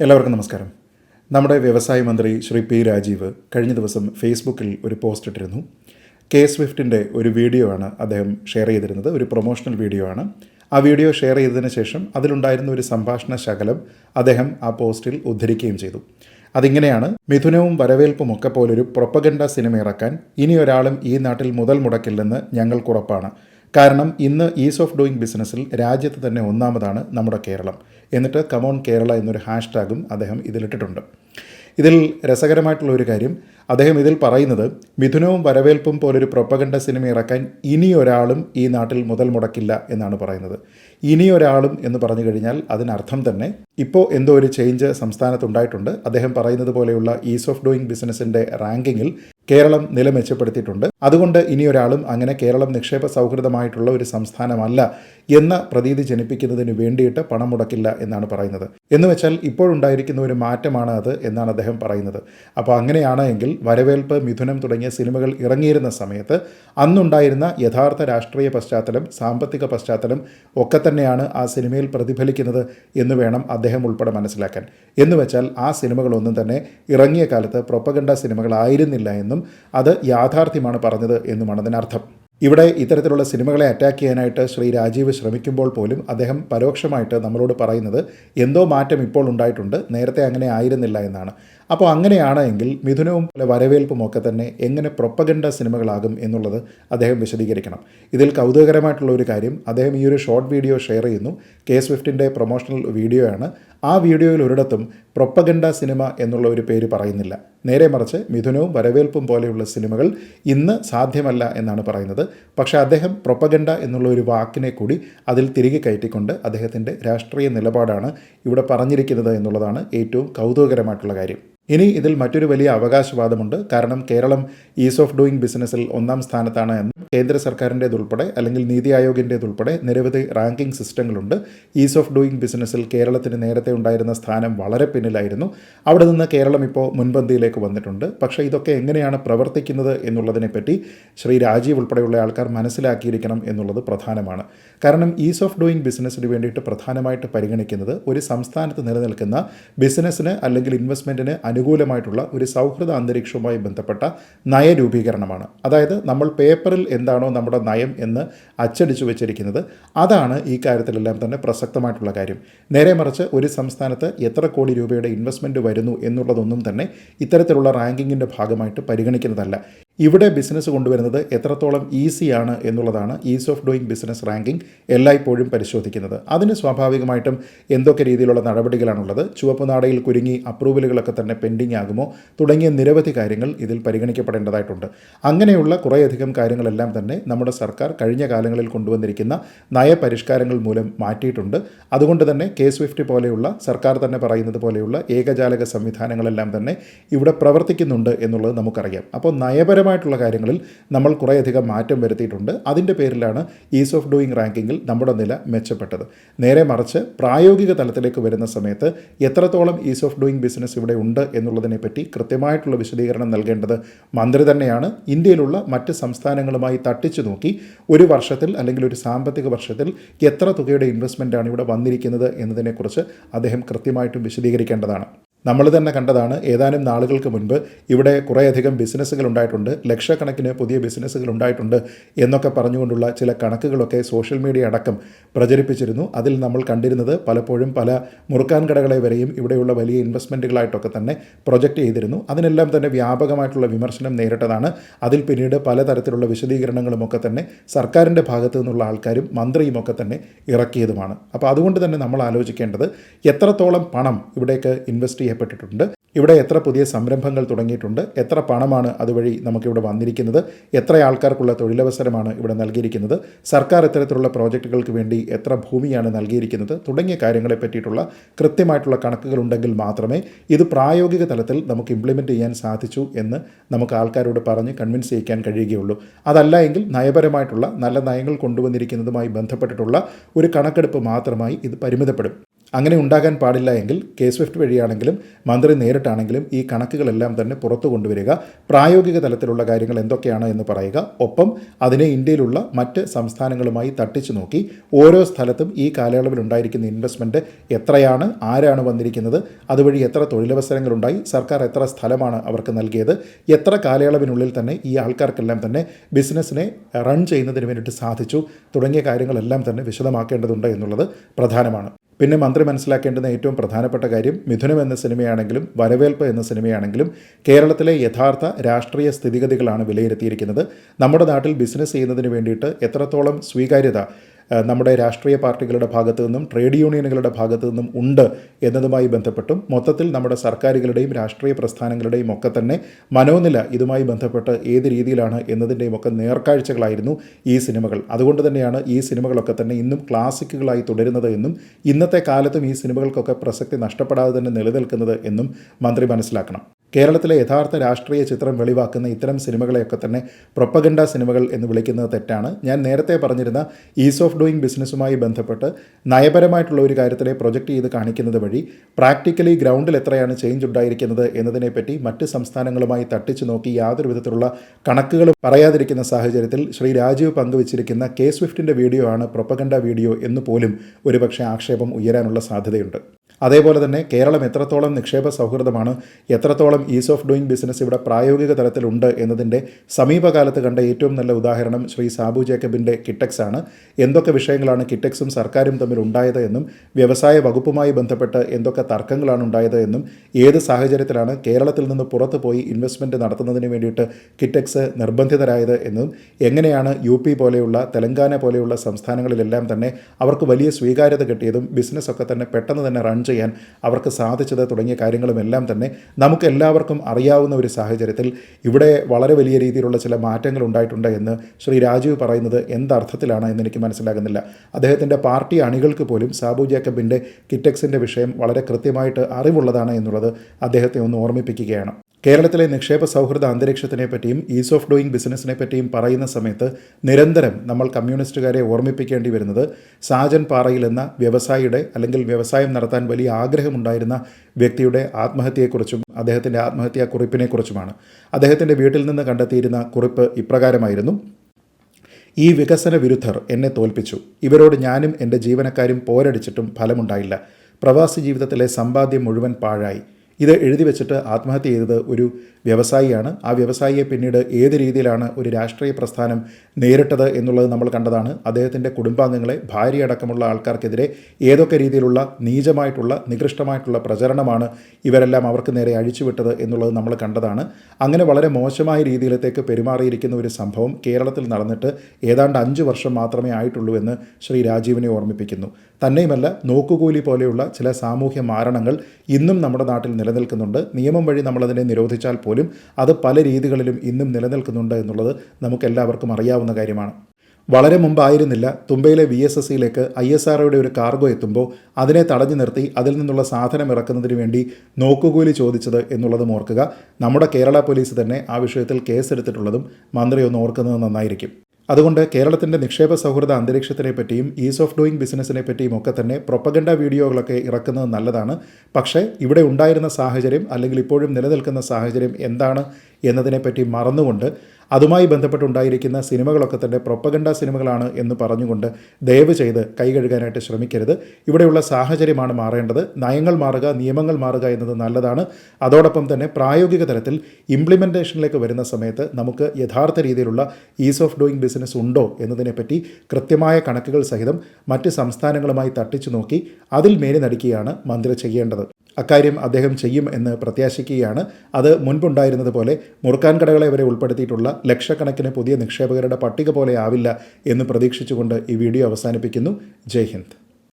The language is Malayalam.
എല്ലാവർക്കും നമസ്കാരം. നമ്മുടെ വ്യവസായ മന്ത്രി ശ്രീ പി രാജീവ് കഴിഞ്ഞ ദിവസം ഫേസ്ബുക്കിൽ ഒരു പോസ്റ്റ് ഇട്ടിരുന്നു. കെ സ്വിഫ്റ്റിന്റെ ഒരു വീഡിയോ ആണ് അദ്ദേഹം ഷെയർ ചെയ്തിരുന്നത്. ഒരു പ്രൊമോഷണൽ വീഡിയോ ആണ്. ആ വീഡിയോ ഷെയർ ചെയ്തതിന് ശേഷം അതിലുണ്ടായിരുന്ന ഒരു സംഭാഷണ ശകലം അദ്ദേഹം ആ പോസ്റ്റിൽ ഉദ്ധരിക്കുകയും ചെയ്തു. അതിങ്ങനെയാണ് മിഥുനവും വരവേൽപ്പും ഒക്കെ പോലൊരു പ്രൊപ്പഗണ്ട സിനിമ ഇറക്കാൻ ഇനി ഒരാളും ഈ നാട്ടിൽ മുതൽ മുടക്കില്ലെന്ന് ഞങ്ങൾക്കുറപ്പാണ് കാരണം ഇന്ന് ഈസ് ഓഫ് ഡൂയിങ് ബിസിനസ്സിൽ രാജ്യത്ത് തന്നെ ഒന്നാമതാണ് നമ്മുടെ കേരളം. എന്നിട്ട് കമോൺ കേരള എന്നൊരു ഹാഷ്ടാഗും അദ്ദേഹം ഇതിലിട്ടിട്ടുണ്ട്. ഇതിൽ രസകരമായിട്ടുള്ള ഒരു കാര്യം അദ്ദേഹം ഇതിൽ പറയുന്നത് മിഥുനവും വരവേൽപ്പും പോലൊരു പ്രൊപ്പഗണ്ട സിനിമ ഇറക്കാൻ ഇനി ഒരാളും ഈ നാട്ടിൽ മുതൽ മുടക്കില്ല എന്നാണ് പറയുന്നത്. ഇനി ഒരാളും എന്ന് പറഞ്ഞു കഴിഞ്ഞാൽ അതിനർത്ഥം തന്നെ ഇപ്പോൾ എന്തോ ഒരു ചേഞ്ച് സംസ്ഥാനത്തുണ്ടായിട്ടുണ്ട്. അദ്ദേഹം പറയുന്നത് പോലെയുള്ള ഈസ് ഓഫ് ഡൂയിങ് ബിസിനസ്സിന്റെ റാങ്കിങ്ങിൽ കേരളം നില മെച്ചപ്പെടുത്തിയിട്ടുണ്ട് അതുകൊണ്ട് ഇനിയൊരാളും അങ്ങനെ കേരളം നിക്ഷേപ സൗഹൃദമായിട്ടുള്ള ഒരു സംസ്ഥാനമല്ല എന്ന പ്രതീതി ജനിപ്പിക്കുന്നതിന് വേണ്ടിയിട്ട് പണം മുടക്കില്ല എന്നാണ് പറയുന്നത്. എന്ന് വെച്ചാൽ ഇപ്പോഴുണ്ടായിരിക്കുന്ന ഒരു മാറ്റമാണ് അത് എന്നാണ് അദ്ദേഹം പറയുന്നത്. അപ്പോൾ അങ്ങനെയാണ് എങ്കിൽ വരവേൽപ്പ് മിഥുനം തുടങ്ങിയ സിനിമകൾ ഇറങ്ങിയിരുന്ന സമയത്ത് അന്നുണ്ടായിരുന്ന യഥാർത്ഥ രാഷ്ട്രീയ പശ്ചാത്തലം സാമ്പത്തിക പശ്ചാത്തലം ഒക്കെ തന്നെയാണ് ആ സിനിമയിൽ പ്രതിഫലിക്കുന്നത് എന്ന് വേണം അദ്ദേഹം ഉൾപ്പെടെ മനസ്സിലാക്കാൻ. എന്ന് വെച്ചാൽ ആ സിനിമകളൊന്നും തന്നെ ഇറങ്ങിയ കാലത്ത് പ്രൊപ്പഗണ്ട സിനിമകളായിരുന്നില്ല എന്നും അത് യാഥാർത്ഥ്യമാണ് പറഞ്ഞത് എന്നുമാണ് അതിനർത്ഥം. ഇവിടെ ഇത്തരത്തിലുള്ള സിനിമകളെ അറ്റാക്ക് ചെയ്യാനായിട്ട് ശ്രീ രാജീവ് ശ്രമിക്കുമ്പോൾ പോലും അദ്ദേഹം പരോക്ഷമായിട്ട് നമ്മളോട് പറയുന്നത് എന്തോ മാറ്റം ഇപ്പോൾ ഉണ്ടായിട്ടുണ്ട് നേരത്തെ അങ്ങനെ ആയിരുന്നില്ല എന്നാണ്. അപ്പോൾ അങ്ങനെയാണ് എങ്കിൽ മിഥുനവും വരവേൽപ്പും ഒക്കെ തന്നെ എങ്ങനെ പ്രൊപ്പഗണ്ട സിനിമകളാകും എന്നുള്ളത് അദ്ദേഹം വിശദീകരിക്കണം. ഇതിൽ കൗതുകകരമായിട്ടുള്ള ഒരു കാര്യം അദ്ദേഹം ഈ ഒരു ഷോർട്ട് വീഡിയോ ഷെയർ ചെയ്യുന്നു. കെ സ്വിഫ്റ്റിന്റെ പ്രൊമോഷണൽ വീഡിയോ ആണ്. ആ വീഡിയോയിൽ ഒരിടത്തും പ്രൊപ്പഗണ്ട സിനിമ എന്നുള്ള ഒരു പേര് പറയുന്നില്ല. നേരെ മറിച്ച് മിഥുനവും വരവേൽപ്പും പോലെയുള്ള സിനിമകൾ ഇന്ന് സാധ്യമല്ല എന്നാണ് പറയുന്നത്. പക്ഷേ അദ്ദേഹം പ്രൊപ്പഗണ്ട എന്നുള്ള ഒരു വാക്കിനെ കൂടി അതിൽ തിരികെ കയറ്റിക്കൊണ്ട് അദ്ദേഹത്തിന്റെ രാഷ്ട്രീയ നിലപാടാണ് ഇവിടെ പറഞ്ഞിരിക്കുന്നത് എന്നുള്ളതാണ് ഏറ്റവും കൗതുകകരമായിട്ടുള്ള കാര്യം. ഇനി ഇതിൽ മറ്റൊരു വലിയ അവകാശവാദമുണ്ട്. കാരണം കേരളം ഈസ് ഓഫ് ഡൂയിങ് ബിസിനസ്സിൽ ഒന്നാം സ്ഥാനത്താണ് എന്നും കേന്ദ്ര സർക്കാരിന്റേതുൾപ്പെടെ അല്ലെങ്കിൽ നീതി ആയോഗിന്റേതുൾപ്പെടെ നിരവധി റാങ്കിംഗ് സിസ്റ്റങ്ങളുണ്ട്. ഈസ് ഓഫ് ഡൂയിങ് ബിസിനസ്സിൽ കേരളത്തിന് നേരത്തെ ഉണ്ടായിരുന്ന സ്ഥാനം വളരെ പിന്നിലായിരുന്നു. അവിടെ നിന്ന് കേരളം ഇപ്പോൾ മുൻപന്തിയിലേക്ക് വന്നിട്ടുണ്ട്. പക്ഷേ ഇതൊക്കെ എങ്ങനെയാണ് പ്രവർത്തിക്കുന്നത് എന്നുള്ളതിനെപ്പറ്റി ശ്രീ രാജീവ് ഉൾപ്പെടെയുള്ള ആൾക്കാർ മനസ്സിലാക്കിയിരിക്കണം എന്നുള്ളത് പ്രധാനമാണ്. കാരണം ഈസ് ഓഫ് ഡൂയിങ് ബിസിനസ്സിന് വേണ്ടിയിട്ട് പ്രധാനമായിട്ട് പരിഗണിക്കുന്നത് ഒരു സംസ്ഥാനത്ത് നിലനിൽക്കുന്ന ബിസിനസ്സിന് അല്ലെങ്കിൽ ഇൻവെസ്റ്റ്മെന്റിന് അനുകൂലമായിട്ടുള്ള ഒരു സൗഹൃദ അന്തരീക്ഷവുമായി ബന്ധപ്പെട്ട നയരൂപീകരണമാണ്. അതായത് നമ്മൾ പേപ്പറിൽ എന്താണോ നമ്മുടെ നയം എന്ന് അച്ചടിച്ചു വെച്ചിരിക്കുന്നത് അതാണ് ഈ കാര്യത്തിലെല്ലാം തന്നെ പ്രസക്തമായിട്ടുള്ള കാര്യം. നേരെ മറിച്ച് ഒരു സംസ്ഥാനത്ത് എത്ര കോടി രൂപയുടെ ഇൻവെസ്റ്റ്മെന്റ് വരുന്നു എന്നുള്ളതൊന്നും തന്നെ ഇത്തരത്തിലുള്ള റാങ്കിങ്ങിന്റെ ഭാഗമായിട്ട് പരിഗണിക്കുന്നതല്ല. ഇവിടെ ബിസിനസ് കൊണ്ടുവരുന്നത് എത്രത്തോളം ഈസിയാണ് എന്നുള്ളതാണ് ease of doing business ranking എല്ലായ്പ്പോഴും പരിശോധിക്കുന്നത്. അതിന് സ്വാഭാവികമായിട്ടും എന്തൊക്കെ രീതിയിലുള്ള നടപടികളാണുള്ളത്? ചുവപ്പ് നാടയിൽ കുരുങ്ങി അപ്രൂവലുകളൊക്കെ തന്നെ പെൻഡിങ് ആകുമോ? തുടങ്ങിയ നിരവധി കാര്യങ്ങൾ ഇതിൽ പരിഗണിക്കപ്പെടേണ്ടതായിട്ടുണ്ട്. അങ്ങനെയുള്ള കുറേയധികം കാര്യങ്ങളെല്ലാം തന്നെ നമ്മുടെ സർക്കാർ കഴിഞ്ഞ കാലങ്ങളിൽ കൊണ്ടുവന്നിരിക്കുന്ന നയപരിഷ്കാരങ്ങൾ മൂലം മാറ്റിയിട്ടുണ്ട്. അതുകൊണ്ട് തന്നെ കെ സ്വിഫ്റ്റ് പോലെയുള്ള സർക്കാർ തന്നെ പറയുന്നത് പോലെയുള്ള ഏകജാലക സംവിധാനങ്ങളെല്ലാം തന്നെ ഇവിടെ പ്രവർത്തിക്കുന്നുണ്ട് എന്നുള്ളത് നമുക്കറിയാം. അപ്പോൾ നയപര പരമായിട്ടുള്ള കാര്യങ്ങളിൽ നമ്മൾ കുറേയധികം മാറ്റം വരുത്തിയിട്ടുണ്ട്. അതിന്റെ പേരിലാണ് ഈസ് ഓഫ് ഡൂയിങ് റാങ്കിങ്ങിൽ നമ്മുടെ നില മെച്ചപ്പെട്ടത്. നേരെ മറിച്ച് പ്രായോഗിക തലത്തിലേക്ക് വരുന്ന സമയത്ത് എത്രത്തോളം ഈസ് ഓഫ് ഡൂയിങ് ബിസിനസ് ഇവിടെ ഉണ്ട് എന്നുള്ളതിനെപ്പറ്റി കൃത്യമായിട്ടുള്ള വിശദീകരണം നൽകേണ്ടത് മന്ത്രി തന്നെയാണ്. ഇന്ത്യയിലുള്ള മറ്റ് സംസ്ഥാനങ്ങളുമായി തട്ടിച്ചു നോക്കി ഒരു വർഷത്തിൽ അല്ലെങ്കിൽ ഒരു സാമ്പത്തിക വർഷത്തിൽ എത്ര തുകയുടെ ഇൻവെസ്റ്റ്മെന്റാണ് ഇവിടെ വന്നിരിക്കുന്നത് എന്നതിനെക്കുറിച്ച് അദ്ദേഹം കൃത്യമായിട്ടും വിശദീകരിക്കേണ്ടതാണ്. നമ്മൾ തന്നെ കണ്ടതാണ് ഏതാനും നാളുകൾക്ക് മുൻപ് ഇവിടെ കുറേയധികം ബിസിനസ്സുകൾ ഉണ്ടായിട്ടുണ്ട് ലക്ഷക്കണക്കിന് പുതിയ ബിസിനസ്സുകൾ ഉണ്ടായിട്ടുണ്ട് എന്നൊക്കെ പറഞ്ഞുകൊണ്ടുള്ള ചില കണക്കുകളൊക്കെ സോഷ്യൽ മീഡിയ അടക്കം പ്രചരിപ്പിച്ചിരുന്നു. അതിൽ നമ്മൾ കണ്ടിരുന്നത് പലപ്പോഴും പല മുറുക്കാൻ കടകളെ വരെയും ഇവിടെയുള്ള വലിയ ഇൻവെസ്റ്റ്മെന്റുകളായിട്ടൊക്കെ തന്നെ പ്രൊജക്റ്റ് ചെയ്തിരുന്നു. അതിനെല്ലാം തന്നെ വ്യാപകമായിട്ടുള്ള വിമർശനം നേരിട്ടതാണ്. അതിൽ പിന്നീട് പലതരത്തിലുള്ള വിശദീകരണങ്ങളുമൊക്കെ തന്നെ സർക്കാരിന്റെ ഭാഗത്തു നിന്നുള്ള ആൾക്കാരും മന്ത്രിയുമൊക്കെ തന്നെ ഇറക്കിയതുമാണ്. അപ്പോൾ അതുകൊണ്ട് തന്നെ നമ്മൾ ആലോചിക്കേണ്ടത് എത്രത്തോളം പണം ഇവിടേക്ക് ഇൻവെസ്റ്റ് ചെയ്യപ്പെട്ടിട്ടുണ്ട്. ഇവിടെ എത്ര പുതിയ സംരംഭങ്ങൾ തുടങ്ങിയിട്ടുണ്ട് എത്ര പണമാണ് അതുവഴി നമുക്കിവിടെ വന്നിരിക്കുന്നത് എത്ര ആൾക്കാർക്കുള്ള തൊഴിലവസരമാണ് ഇവിടെ നൽകിയിരിക്കുന്നത് സർക്കാർ ഇത്തരത്തിലുള്ള പ്രോജക്റ്റുകൾക്ക് വേണ്ടി എത്ര ഭൂമിയാണ് നൽകിയിരിക്കുന്നത് തുടങ്ങിയ കാര്യങ്ങളെ പറ്റിയിട്ടുള്ള കൃത്യമായിട്ടുള്ള കണക്കുകൾ ഉണ്ടെങ്കിൽ മാത്രമേ ഇത് പ്രായോഗിക തലത്തിൽ നമുക്ക് ഇംപ്ലിമെന്റ് ചെയ്യാൻ സാധിച്ചു എന്ന് നമുക്ക് ആൾക്കാരോട് പറഞ്ഞ് കൺവിൻസ് ചെയ്യിക്കാൻ കഴിയുകയുള്ളൂ. അതല്ല എങ്കിൽ നയപരമായിട്ടുള്ള നല്ല നയങ്ങൾ കൊണ്ടുവന്നിരിക്കുന്നതുമായി ബന്ധപ്പെട്ടിട്ടുള്ള ഒരു കണക്കെടുപ്പ് മാത്രമായി ഇത് പരിമിതപ്പെടും. അങ്ങനെ ഉണ്ടാകാൻ പാടില്ല എങ്കിൽ കെ സ്വിഫ്റ്റ് വഴിയാണെങ്കിലും മന്ത്രി നേരിട്ടാണെങ്കിലും ഈ കണക്കുകളെല്ലാം തന്നെ പുറത്തു കൊണ്ടുവരിക പ്രായോഗിക തലത്തിലുള്ള കാര്യങ്ങൾ എന്തൊക്കെയാണ് എന്ന് പറയുക. ഒപ്പം അതിനെ ഇന്ത്യയിലുള്ള മറ്റ് സംസ്ഥാനങ്ങളുമായി തട്ടിച്ചു നോക്കി ഓരോ സ്ഥലത്തും ഈ കാലയളവിൽ ഉണ്ടായിരിക്കുന്ന ഇൻവെസ്റ്റ്മെന്റ് എത്രയാണ് ആരാണ് വന്നിരിക്കുന്നത് അതുവഴി എത്ര തൊഴിലവസരങ്ങളുണ്ടായി സർക്കാർ എത്ര സ്ഥലമാണ് അവർക്ക് നൽകിയത് എത്ര കാലയളവിനുള്ളിൽ തന്നെ ഈ ആൾക്കാർക്കെല്ലാം തന്നെ ബിസിനസ്സിനെ റൺ ചെയ്യുന്നതിന് വേണ്ടിയിട്ട് സാധിച്ചു തുടങ്ങിയ കാര്യങ്ങളെല്ലാം തന്നെ വിശദമാക്കേണ്ടതുണ്ട് എന്നുള്ളത് പ്രധാനമാണ്. പിന്നെ മന്ത്രി മനസ്സിലാക്കേണ്ടുന്ന ഏറ്റവും പ്രധാനപ്പെട്ട കാര്യം മിഥുനം എന്ന സിനിമയാണെങ്കിലും വരവേൽപ്പ് എന്ന സിനിമയാണെങ്കിലും കേരളത്തിലെ യഥാർത്ഥ രാഷ്ട്രീയ സ്ഥിതിഗതികളാണ് വിലയിരുത്തിയിരിക്കുന്നത്. നമ്മുടെ നാട്ടിൽ ബിസിനസ് ചെയ്യുന്നതിന് വേണ്ടിയിട്ട് എത്രത്തോളം സ്വീകാര്യത നമ്മുടെ രാഷ്ട്രീയ പാർട്ടികളുടെ ഭാഗത്തു നിന്നും ട്രേഡ് യൂണിയനുകളുടെ ഭാഗത്തു നിന്നും ഉണ്ട് എന്നതുമായി ബന്ധപ്പെട്ടും മൊത്തത്തിൽ നമ്മുടെ സർക്കാരുകളുടെയും രാഷ്ട്രീയ പ്രസ്ഥാനങ്ങളുടെയും ഒക്കെ തന്നെ മനോനില ഇതുമായി ബന്ധപ്പെട്ട് ഏത് രീതിയിലാണ് എന്നതിന്റെയും ഒക്കെ നേർക്കാഴ്ചകളായിരുന്നു ഈ സിനിമകൾ. അതുകൊണ്ട് തന്നെയാണ് ഈ സിനിമകളൊക്കെ തന്നെ ഇന്നും ക്ലാസിക്കുകളായി തുടരുന്നത് എന്നും ഇന്നത്തെ കാലത്തും ഈ സിനിമകൾക്കൊക്കെ പ്രസക്തി നഷ്ടപ്പെടാതെ തന്നെ നിലനിൽക്കുന്നത് എന്നും മന്ത്രി മനസ്സിലാക്കണം. കേരളത്തിലെ യഥാർത്ഥ രാഷ്ട്രീയ ചിത്രം വെളിവാക്കുന്ന ഇത്തരം സിനിമകളെയൊക്കെ തന്നെ പ്രൊപ്പഗണ്ട സിനിമകൾ എന്ന് വിളിക്കുന്നത് തെറ്റാണ്. ഞാൻ നേരത്തെ പറഞ്ഞിരുന്ന ഈസ് ഓഫ് ഡൂയിങ് ബിസിനസ്സുമായി ബന്ധപ്പെട്ട് നയപരമായിട്ടുള്ള ഒരു കാര്യത്തിലെ പ്രൊജക്റ്റ് ചെയ്ത് കാണിക്കുന്നത് വഴി പ്രാക്ടിക്കലി ഗ്രൗണ്ടിൽ എത്രയാണ് ചേഞ്ച് ഉണ്ടായിരിക്കുന്നത് എന്നതിനെപ്പറ്റി മറ്റ് സംസ്ഥാനങ്ങളുമായി തട്ടിച്ചു നോക്കി യാതൊരു വിധത്തിലുള്ള കണക്കുകൾ പറയാതിരിക്കുന്ന സാഹചര്യത്തിൽ ശ്രീ രാജീവ് പങ്കുവച്ചിരിക്കുന്ന കെ സ്വിഫ്റ്റിന്റെ വീഡിയോ ആണ് പ്രൊപ്പഗണ്ട വീഡിയോ എന്ന് പോലും ഒരുപക്ഷെ ആക്ഷേപം ഉയരാനുള്ള സാധ്യതയുണ്ട്. അതേപോലെ തന്നെ കേരളം എത്രത്തോളം നിക്ഷേപ സൗഹൃദമാണ് എത്രത്തോളം ഈസ് ഓഫ് ഡൂയിങ് ബിസിനസ് ഇവിടെ പ്രായോഗിക തലത്തിലുണ്ട് എന്നതിന്റെ സമീപകാലത്ത് കണ്ട ഏറ്റവും നല്ല ഉദാഹരണം ശ്രീ സാബു ജേക്കബിന്റെ കിറ്റക്സ് ആണ്. എന്തൊക്കെ വിഷയങ്ങളാണ് കിറ്റക്സും സർക്കാരും തമ്മിൽ ഉണ്ടായത് എന്നും വ്യവസായ വകുപ്പുമായി ബന്ധപ്പെട്ട് എന്തൊക്കെ തർക്കങ്ങളാണ് ഉണ്ടായത് എന്നും ഏത് സാഹചര്യത്തിലാണ് കേരളത്തിൽ നിന്ന് പുറത്തു പോയി ഇൻവെസ്റ്റ്മെന്റ് നടത്തുന്നതിന് വേണ്ടിയിട്ട് കിറ്റക്സ് നിർബന്ധിതരായത് എന്നും എങ്ങനെയാണ് യു പി പോലെയുള്ള തെലങ്കാന പോലെയുള്ള സംസ്ഥാനങ്ങളിലെല്ലാം തന്നെ അവർക്ക് വലിയ സ്വീകാര്യത കിട്ടിയതും ബിസിനസ്സൊക്കെ തന്നെ പെട്ടെന്ന് തന്നെ റൺ ചെയ്യാൻ അവർക്ക് സാധിച്ചത് തുടങ്ങിയ കാര്യങ്ങളുമെല്ലാം തന്നെ നമുക്ക് എല്ലാവർക്കും അറിയാവുന്ന ഒരു സാഹചര്യത്തിൽ ഇവിടെ വളരെ വലിയ രീതിയിലുള്ള ചില മാറ്റങ്ങൾ ഉണ്ടായിട്ടുണ്ട് എന്ന് ശ്രീ രാജീവ് പറയുന്നത് എന്തർത്ഥത്തിലാണ് എന്ന് എനിക്ക് മനസ്സിലാകുന്നില്ല. അദ്ദേഹത്തിന്റെ പാർട്ടി അണികൾക്ക് പോലും സാബു ജേക്കബിന്റെ കിറ്റക്സിന്റെ വിഷയം വളരെ കൃത്യമായിട്ട് അറിവുള്ളതാണ് എന്നുള്ളത് അദ്ദേഹത്തെ ഒന്ന് ഓർമ്മിപ്പിക്കുകയാണ്. കേരളത്തിലെ നിക്ഷേപ സൗഹൃദ അന്തരീക്ഷത്തിനെ പറ്റിയും ഈസ് ഓഫ് ഡൂയിങ് ബിസിനസ്സിനെ പറ്റിയും പറയുന്ന സമയത്ത് നിരന്തരം നമ്മൾ കമ്മ്യൂണിസ്റ്റുകാരെ ഓർമ്മിപ്പിക്കേണ്ടി വരുന്നത് സാജൻ പാറയിൽ എന്ന വ്യവസായിയുടെ അല്ലെങ്കിൽ വ്യവസായം നടത്താൻ വലിയ ആഗ്രഹമുണ്ടായിരുന്ന വ്യക്തിയുടെ ആത്മഹത്യയെക്കുറിച്ചും അദ്ദേഹത്തിന്റെ ആത്മഹത്യാ കുറിപ്പിനെക്കുറിച്ചുമാണ്. അദ്ദേഹത്തിന്റെ വീട്ടിൽ നിന്ന് കണ്ടെത്തിയിരുന്ന കുറിപ്പ് ഇപ്രകാരമായിരുന്നു. ഈ വികസന വിരുദ്ധർ എന്നെ തോൽപ്പിച്ചു. ഇവരോട് ഞാനും എന്റെ ജീവനക്കാരും പോരടിച്ചിട്ടും ഫലമുണ്ടായില്ല. പ്രവാസി ജീവിതത്തിലെ സമ്പാദ്യം മുഴുവൻ പാഴായി. ഇത് എഴുതി വെച്ചിട്ട് ആത്മഹത്യ ചെയ്തത് ഒരു വ്യവസായിയാണ്. ആ വ്യവസായിയെ പിന്നീട് ഏത് രീതിയിലാണ് ഒരു രാഷ്ട്രീയ പ്രസ്ഥാനം നേരിട്ടത് എന്നുള്ളത് നമ്മൾ കണ്ടതാണ്. അദ്ദേഹത്തിന്റെ കുടുംബാംഗങ്ങളെ ഭാര്യ അടക്കമുള്ള ആൾക്കാർക്കെതിരെ ഏതൊക്കെ രീതിയിലുള്ള നീചമായിട്ടുള്ള നികൃഷ്ടമായിട്ടുള്ള പ്രചരണമാണ് ഇവരെല്ലാം അവർക്ക് നേരെ അഴിച്ചുവിട്ടത് എന്നുള്ളത് നമ്മൾ കണ്ടതാണ്. അങ്ങനെ വളരെ മോശമായ രീതിയിലത്തേക്ക് പെരുമാറിയിരിക്കുന്ന ഒരു സംഭവം കേരളത്തിൽ നടന്നിട്ട് ഏതാണ്ട് അഞ്ച് വർഷം മാത്രമേ ആയിട്ടുള്ളൂ എന്ന് ശ്രീ രാജീവിനെ ഓർമ്മിപ്പിക്കുന്നു. തന്നെയുമല്ല നോക്കുകൂലി പോലെയുള്ള ചില സാമൂഹ്യ മാരണങ്ങൾ ഇന്നും നമ്മുടെ നാട്ടിൽ നിലനിൽക്കുന്നുണ്ട്. നിയമം വഴി നമ്മളതിനെ നിരോധിച്ചാൽ പോലും അത് പല രീതികളിലും ഇന്നും നിലനിൽക്കുന്നുണ്ട് എന്നുള്ളത് നമുക്കെല്ലാവർക്കും അറിയാവുന്ന കാര്യമാണ്. വളരെ മുമ്പായിരുന്നില്ല തുമ്പയിലെ വി എസ് എസ് സിയിലേക്ക് ഐ എസ് ആർഒയുടെ ഒരു കാർഗോ എത്തുമ്പോൾ അതിനെ തടഞ്ഞു നിർത്തി അതിൽ നിന്നുള്ള സാധനം ഇറക്കുന്നതിന് വേണ്ടി നോക്കുകൂലി ചോദിച്ചത് എന്നുള്ളതും ഓർക്കുക. നമ്മുടെ കേരള പോലീസ് തന്നെ ആ വിഷയത്തിൽ കേസെടുത്തിട്ടുള്ളതും മന്ത്രി ഒന്ന് ഓർക്കുന്നത് നന്നായിരിക്കും. അതുകൊണ്ട് കേരളത്തിന്റെ നിക്ഷേപ സൗഹൃദ അന്തരീക്ഷത്തിനെ പറ്റിയും ഈസ് ഓഫ് ഡൂയിങ് ബിസിനസ്സിനെ പറ്റിയും ഒക്കെ തന്നെ പ്രൊപ്പഗണ്ട വീഡിയോകളൊക്കെ ഇറക്കുന്നത് നല്ലതാണ്. പക്ഷേ ഇവിടെ ഉണ്ടായിരുന്ന സാഹചര്യം അല്ലെങ്കിൽ ഇപ്പോഴും നിലനിൽക്കുന്ന സാഹചര്യം എന്താണ് എന്നതിനെപ്പറ്റി മറന്നുകൊണ്ട് അതുമായി ബന്ധപ്പെട്ടുണ്ടായിരിക്കുന്ന സിനിമകളൊക്കെ തന്നെ പ്രൊപ്പഗണ്ട സിനിമകളാണ് എന്ന് പറഞ്ഞുകൊണ്ട് ദയവ് ചെയ്ത് കൈകഴുകാനായിട്ട് ശ്രമിക്കരുത്. ഇവിടെയുള്ള സാഹചര്യമാണ് മാറേണ്ടത്. നയങ്ങൾ മാറുക നിയമങ്ങൾ മാറുക എന്നത് നല്ലതാണ്. അതോടൊപ്പം തന്നെ പ്രായോഗിക തലത്തിൽ ഇംപ്ലിമെന്റേഷനിലേക്ക് വരുന്ന സമയത്ത് നമുക്ക് യഥാർത്ഥ രീതിയിലുള്ള ഈസ് ഓഫ് ഡൂയിങ് ബിസിനസ് ഉണ്ടോ എന്നതിനെപ്പറ്റി കൃത്യമായ കണക്കുകൾ സഹിതം മറ്റ് സംസ്ഥാനങ്ങളുമായി തട്ടിച്ചു നോക്കി അതിൽ മേനി നടിക്കുകയാണ് മന്ത്രി ചെയ്യേണ്ടത്. അക്കാര്യം അദ്ദേഹം ചെയ്യും എന്ന് പ്രത്യാശിക്കുകയാണ്. അത് മുൻപുണ്ടായിരുന്നത് പോലെ മുറുക്കാൻ കടകളെ വരെ ഉൾപ്പെടുത്തിയിട്ടുള്ള ലക്ഷക്കണക്കിന് പുതിയ നിക്ഷേപകരുടെ പട്ടിക പോലെ ആവില്ല എന്ന് പ്രതീക്ഷിച്ചുകൊണ്ട് ഈ വീഡിയോ അവസാനിപ്പിക്കുന്നു. ജയ് ഹിന്ദ്.